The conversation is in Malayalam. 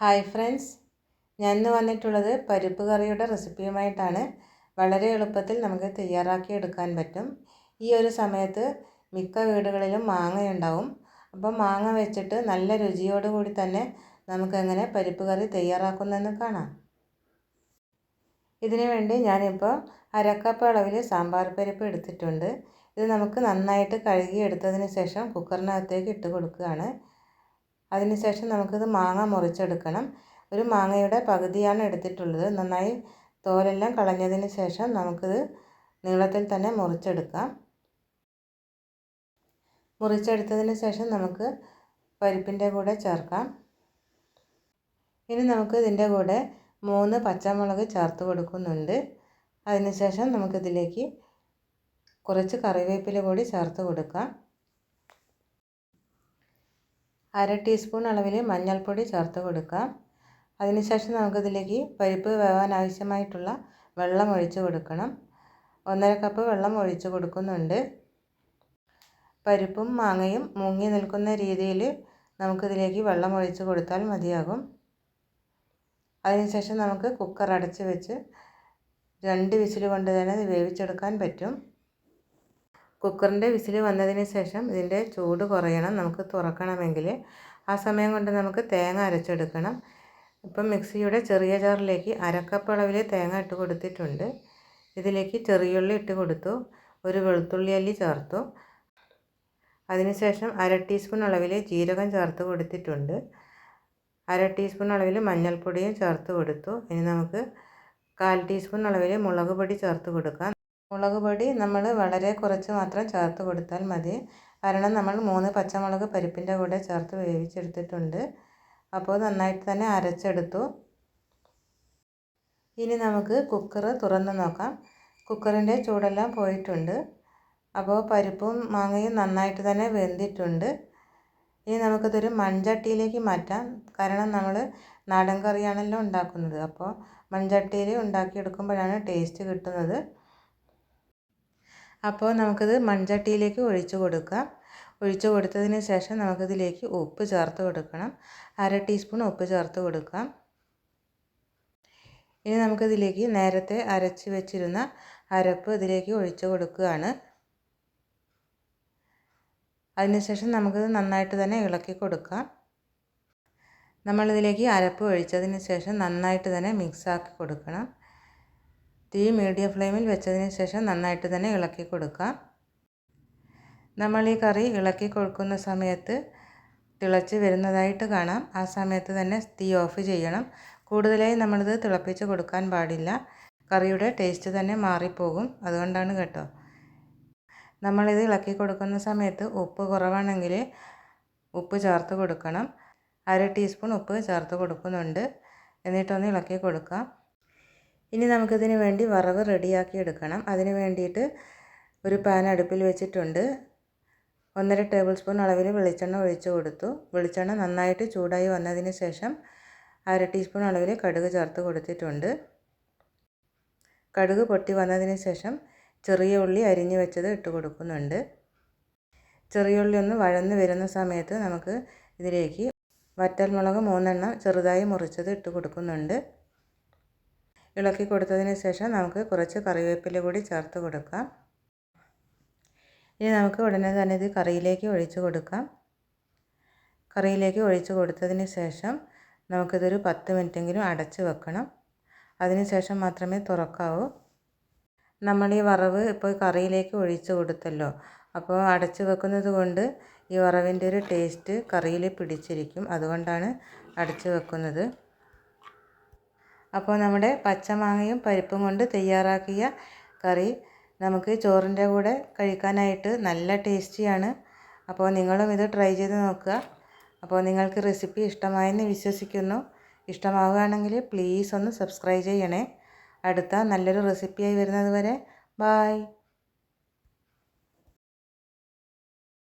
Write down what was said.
Hi friends. ഞാൻ ഇന്ന് വന്നിട്ടുള്ളത് പരിപ്പ് കറിയുടെ റെസിപ്പിയുമായിട്ടാണ്. വളരെ എളുപ്പത്തിൽ നമുക്ക് തയ്യാറാക്കി എടുക്കാൻ പറ്റും. ഈ ഒരു സമയത്ത് മിക്ക വീടുകളിലും മാങ്ങയുണ്ടാവും അപ്പം മാങ്ങ വെച്ചിട്ട് നല്ല രുചിയോടുകൂടി തന്നെ നമുക്കെങ്ങനെ പരിപ്പ് കറി തയ്യാറാക്കുന്നതെന്ന് കാണാം. ഇതിനു വേണ്ടി ഞാനിപ്പോൾ അരക്കപ്പ് അളവിൽ സാമ്പാർ പരിപ്പ് എടുത്തിട്ടുണ്ട്. ഇത് നമുക്ക് നന്നായിട്ട് കഴുകി എടുത്തതിന് ശേഷം കുക്കറിനകത്തേക്ക് ഇട്ട് കൊടുക്കുകയാണ്. അതിനുശേഷം നമുക്കിത് മാങ്ങ മുറിച്ചെടുക്കണം. ഒരു മാങ്ങയുടെ പകുതിയാണ് എടുത്തിട്ടുള്ളത്. നന്നായി തോലെല്ലാം കളഞ്ഞതിന് ശേഷം നമുക്കിത് നീളത്തിൽ തന്നെ മുറിച്ചെടുക്കാം. മുറിച്ചെടുത്തതിന് ശേഷം നമുക്ക് പരിപ്പിന്റെ കൂടെ ചേർക്കാം. ഇനി നമുക്ക് ഇതിന്റെ കൂടെ മൂന്ന് പച്ചമുളക് ചേർത്ത് കൊടുക്കുന്നുണ്ട്. അതിനുശേഷം നമുക്കിതിലേക്ക് കുറച്ച് കറിവേപ്പില കൂടി ചേർത്ത് കൊടുക്കാം. അര ടീസ്പൂൺ അളവിൽ മഞ്ഞൾപ്പൊടി ചേർത്ത് കൊടുക്കാം. അതിനുശേഷം നമുക്കിതിലേക്ക് പരിപ്പ് വേവാൻ ആവശ്യമായിട്ടുള്ള വെള്ളം ഒഴിച്ച് കൊടുക്കണം. ഒന്നര കപ്പ് വെള്ളം ഒഴിച്ച് കൊടുക്കുന്നുണ്ട്. പരിപ്പും മാങ്ങയും മുങ്ങി നിൽക്കുന്ന രീതിയിൽ നമുക്കിതിലേക്ക് വെള്ളം ഒഴിച്ച് കൊടുത്താൽ മതിയാകും. അതിനുശേഷം നമുക്ക് കുക്കർ അടച്ച് വെച്ച് രണ്ട് വിസിൽ കൊണ്ട് തന്നെ ഇത് വേവിച്ചെടുക്കാൻ പറ്റും. കുക്കറിന്റെ വിസിൽ വന്നതിന് ശേഷം ഇതിന്റെ ചൂട് കുറയണം. നമുക്ക് തുറക്കണമെങ്കിൽ ആ സമയം കൊണ്ട് നമുക്ക് തേങ്ങ അരച്ചെടുക്കണം. ഇപ്പം മിക്സിയുടെ ചെറിയ ജാറിലേക്ക് അരക്കപ്പ് അളവിൽ തേങ്ങ ഇട്ട് കൊടുത്തിട്ടുണ്ട്. ഇതിലേക്ക് ചെറിയുള്ളി ഇട്ട് കൊടുത്തു. ഒരു വെളുത്തുള്ളി അല്ലി ചേർത്തു. അതിനുശേഷം അര ടീസ്പൂൺ അളവിൽ ജീരകം ചേർത്ത് കൊടുത്തിട്ടുണ്ട്. അര ടീസ്പൂൺ അളവിൽ മഞ്ഞൾപ്പൊടിയും ചേർത്ത് കൊടുത്തു. ഇനി നമുക്ക് കാൽ ടീസ്പൂൺ അളവിൽ മുളക് പൊടി ചേർത്ത് കൊടുക്കാം. മുളക് പൊടി നമ്മൾ വളരെ കുറച്ച് മാത്രം ചേർത്ത് കൊടുത്താൽ മതി. കാരണം നമ്മൾ മൂന്ന് പച്ചമുളക് പരിപ്പിന്റെ കൂടെ ചേർത്ത് വേവിച്ചെടുത്തിട്ടുണ്ട്. അപ്പോൾ നന്നായിട്ട് തന്നെ അരച്ചെടുത്തു. ഇനി നമുക്ക് കുക്കർ തുറന്ന് നോക്കാം. കുക്കറിന്റെ ചൂടെല്ലാം പോയിട്ടുണ്ട്. അപ്പോൾ പരിപ്പും മാങ്ങയും നന്നായിട്ട് തന്നെ വെന്തിട്ടുണ്ട്. ഇനി നമുക്കിതൊരു മൺചട്ടിയിലേക്ക് മാറ്റാം. കാരണം നമ്മൾ നാടൻ കറിയാണല്ലോ ഉണ്ടാക്കുന്നത്. അപ്പോൾ മൺചട്ടിയിൽ ഉണ്ടാക്കിയെടുക്കുമ്പോഴാണ് ടേസ്റ്റ് കിട്ടുന്നത്. അപ്പോൾ നമുക്കിത് മൺചട്ടിയിലേക്ക് ഒഴിച്ചു കൊടുക്കാം. ഒഴിച്ചു കൊടുത്തതിന് ശേഷം നമുക്കിതിലേക്ക് ഉപ്പ് ചേർത്ത് കൊടുക്കണം. അര ടീസ്പൂൺ ഉപ്പ് ചേർത്ത് കൊടുക്കാം. ഇനി നമുക്കിതിലേക്ക് നേരത്തെ അരച്ച് വെച്ചിരുന്ന അരപ്പ് ഇതിലേക്ക് ഒഴിച്ചു കൊടുക്കുകയാണ്. അതിനുശേഷം നമുക്കിത് നന്നായിട്ട് തന്നെ ഇളക്കി കൊടുക്കാം. നമ്മളിതിലേക്ക് അരപ്പ് ഒഴിച്ചതിന് ശേഷം നന്നായിട്ട് തന്നെ മിക്സാക്കി കൊടുക്കണം. തീ മീഡിയം ഫ്ലെയിമിൽ വെച്ചതിന് ശേഷം നന്നായിട്ട് തന്നെ ഇളക്കി കൊടുക്കാം നമ്മൾ ഈ കറി ഇളക്കി കൊടുക്കുന്ന സമയത്ത് തിളച്ച് വരുന്നതായിട്ട് കാണാം. ആ സമയത്ത് തന്നെ തീ ഓഫ് ചെയ്യണം. കൂടുതലായി നമ്മളിത് തിളപ്പിച്ച് കൊടുക്കാൻ പാടില്ല. കറിയുടെ ടേസ്റ്റ് തന്നെ മാറിപ്പോകും. അതുകൊണ്ടാണ് കേട്ടോ. നമ്മളിത് ഇളക്കി കൊടുക്കുന്ന സമയത്ത് ഉപ്പ് കുറവാണെങ്കിൽ ഉപ്പ് ചേർത്ത് കൊടുക്കണം. അര ടീസ്പൂൺ ഉപ്പ് ചേർത്ത് കൊടുക്കുന്നുണ്ട്. എന്നിട്ടൊന്ന് ഇളക്കി കൊടുക്കാം. ഇനി നമുക്കിതിന് വേണ്ടി വറവ് റെഡിയാക്കി എടുക്കണം. അതിന് വേണ്ടിയിട്ട് ഒരു പാൻ അടുപ്പിൽ വെച്ചിട്ടുണ്ട്. ഒന്നര ടേബിൾ സ്പൂൺ അളവിൽ വെളിച്ചെണ്ണ ഒഴിച്ച് കൊടുത്തു. വെളിച്ചെണ്ണ നന്നായിട്ട് ചൂടായി വന്നതിന് ശേഷം അര ടീസ്പൂൺ അളവിൽ കടുക് ചേർത്ത് കൊടുത്തിട്ടുണ്ട്. കടുക് പൊട്ടി വന്നതിന് ശേഷം ചെറിയ ഉള്ളി അരിഞ്ഞു വെച്ചത് ഇട്ട് കൊടുക്കുന്നുണ്ട്. ചെറിയ ഉള്ളി ഒന്ന് വഴന്ന് വരുന്ന സമയത്ത് നമുക്ക് ഇതിലേക്ക് വറ്റൽമുളക് മൂന്നെണ്ണം ചെറുതായി മുറിച്ചത് ഇട്ട് കൊടുക്കുന്നുണ്ട്. ഇളക്കി കൊടുത്തതിന് ശേഷം നമുക്ക് കുറച്ച് കറിവേപ്പില കൂടി ചേർത്ത് കൊടുക്കാം. ഇനി നമുക്ക് ഉടനെ തന്നെ ഇത് കറിയിലേക്ക് ഒഴിച്ച് കൊടുക്കാം. കറിയിലേക്ക് ഒഴിച്ച് കൊടുത്തതിന് ശേഷം നമുക്കിതൊരു പത്ത് മിനിറ്റെങ്കിലും അടച്ച് വെക്കണം. അതിന് ശേഷം മാത്രമേ തുറക്കാവൂ. നമ്മൾ ഈ വറവ് ഇപ്പോൾ കറിയിലേക്ക് ഒഴിച്ച് കൊടുത്തല്ലോ. അപ്പോൾ അടച്ച് വെക്കുന്നത് കൊണ്ട് ഈ വറവിന്റെ ഒരു ടേസ്റ്റ് കറിയിൽ പിടിച്ചിരിക്കും. അതുകൊണ്ടാണ് അടച്ച് വെക്കുന്നത്. അപ്പോൾ നമ്മുടെ പച്ചമാങ്ങയും പരിപ്പും കൊണ്ട് തയ്യാറാക്കിയ കറി നമുക്ക് ചോറിന്റെ കൂടെ കഴിക്കാനായിട്ട് നല്ല ടേസ്റ്റിയാണ്. അപ്പോൾ നിങ്ങളും ഇത് ട്രൈ ചെയ്ത് നോക്കുക. അപ്പോൾ നിങ്ങൾക്ക് റെസിപ്പി ഇഷ്ടമായെന്ന് വിശ്വസിക്കുന്നു. ഇഷ്ടമാവുകയാണെങ്കിൽ പ്ലീസ് ഒന്ന് സബ്സ്ക്രൈബ് ചെയ്യണേ. അടുത്ത നല്ലൊരു റെസിപ്പിയായി വരുന്നത് വരെ ബായ്.